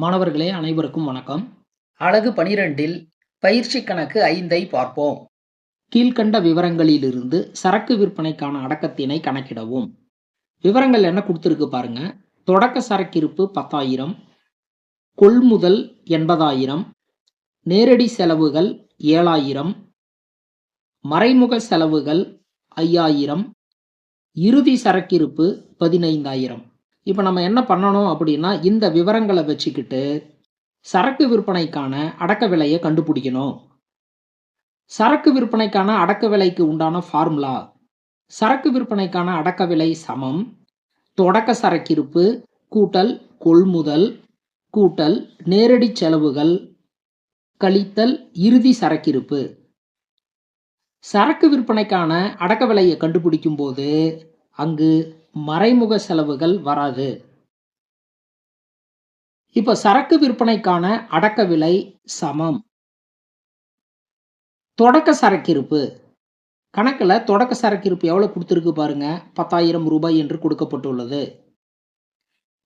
மாணவர்களே அனைவருக்கும் வணக்கம். அழகு பனிரெண்டில் பயிற்சி கணக்கு ஐந்தை பார்ப்போம். கீழ்கண்ட விவரங்களிலிருந்து சரக்கு விற்பனைக்கான அடக்கத்தினை கணக்கிடவும். விவரங்கள் என்ன கொடுத்துருக்கு பாருங்க. தொடக்க சரக்கிருப்பு பத்தாயிரம் கொள்முதல் எண்பதாயிரம் நேரடி செலவுகள் ஏழாயிரம் மறைமுக செலவுகள் ஐயாயிரம் இறுதி சரக்கிருப்பு பதினைந்தாயிரம். இப்போ நம்ம என்ன பண்ணணும் அப்படின்னா இந்த விவரங்களை வச்சுக்கிட்டு சரக்கு விற்பனைக்கான அடக்க விலையை கண்டுபிடிக்கணும். சரக்கு விற்பனைக்கான அடக்க விலைக்கு உண்டான ஃபார்முலா சரக்கு விற்பனைக்கான அடக்க விலை சமம். தொடக்க சரக்கிருப்பு கூட்டல் கொள்முதல் கூட்டல் நேரடி செலவுகள் கழித்தல் இறுதி சரக்கிருப்பு சரக்கு விற்பனைக்கான அடக்க விலையை கண்டுபிடிக்கும் போது அங்கு மறைமுக செலவுகள் வராது. இப்ப சரக்கு விற்பனைக்கான அடக்க விலை சமம். தொடக்க சரக்கிருப்பு கணக்கில் தொடக்க சரக்கிருப்பு எவ்வளவு கொடுத்துருக்கு பாருங்க. பத்தாயிரம் ரூபாய் என்று கொடுக்கப்பட்டுள்ளது.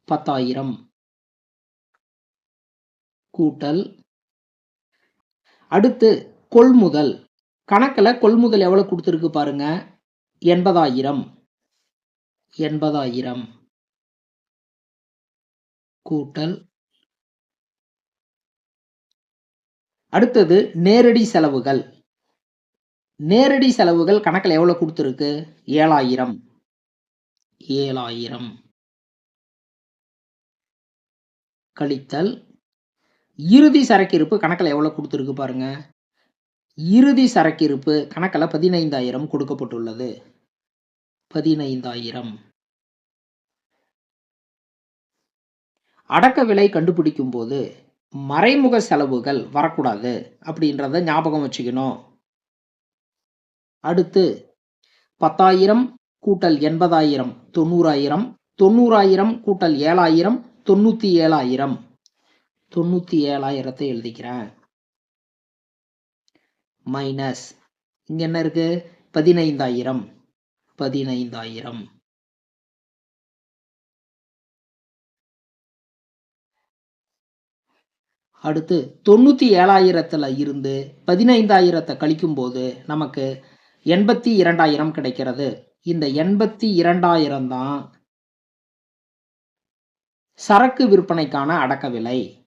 பத்தாயிரம். கூட்டல். அடுத்து கொள்முதல். கணக்கில் கொள்முதல் எவ்வளவு கொடுத்துருக்கு பாருங்க. எண்பதாயிரம். எண்பதாயிரம். கூட்டல். அடுத்தது நேரடி செலவுகள். நேரடி செலவுகள் கணக்கில் எவ்வளவு கொடுத்துருக்கு? ஏழாயிரம். ஏழாயிரம். கழித்தல். இறுதி சரக்கிருப்பு கணக்கில் எவ்வளவு கொடுத்துருக்கு பாருங்க. இறுதி சரக்கிருப்பு கணக்கில் பதினைந்தாயிரம் கொடுக்கப்பட்டுள்ளது. பதினைந்தாயிரம். அடக்க விலை கண்டுபிடிக்கும் போது மறைமுக செலவுகள் வரக்கூடாது அப்படின்றத ஞாபகம் வச்சுக்கணும். அடுத்து பத்தாயிரம் கூட்டல் எண்பதாயிரம் தொண்ணூறாயிரம் தொண்ணூறாயிரம் கூட்டல் ஏழாயிரம் தொண்ணூத்தி ஏழாயிரம் தொண்ணூத்தி ஏழாயிரத்தை எழுதிக்கிறேன். மைனஸ் இங்க என்ன இருக்கு? பதினைந்தாயிரம். பதினைந்தாயிரம். அடுத்து தொண்ணூத்தி ஏழாயிரத்துல இருந்து பதினைந்தாயிரத்தை கழிக்கும் போது நமக்கு எண்பத்தி இரண்டாயிரம் கிடைக்கிறது. இந்த எண்பத்தி இரண்டாயிரம் தான் சரக்கு விற்பனைக்கான அடக்க விலை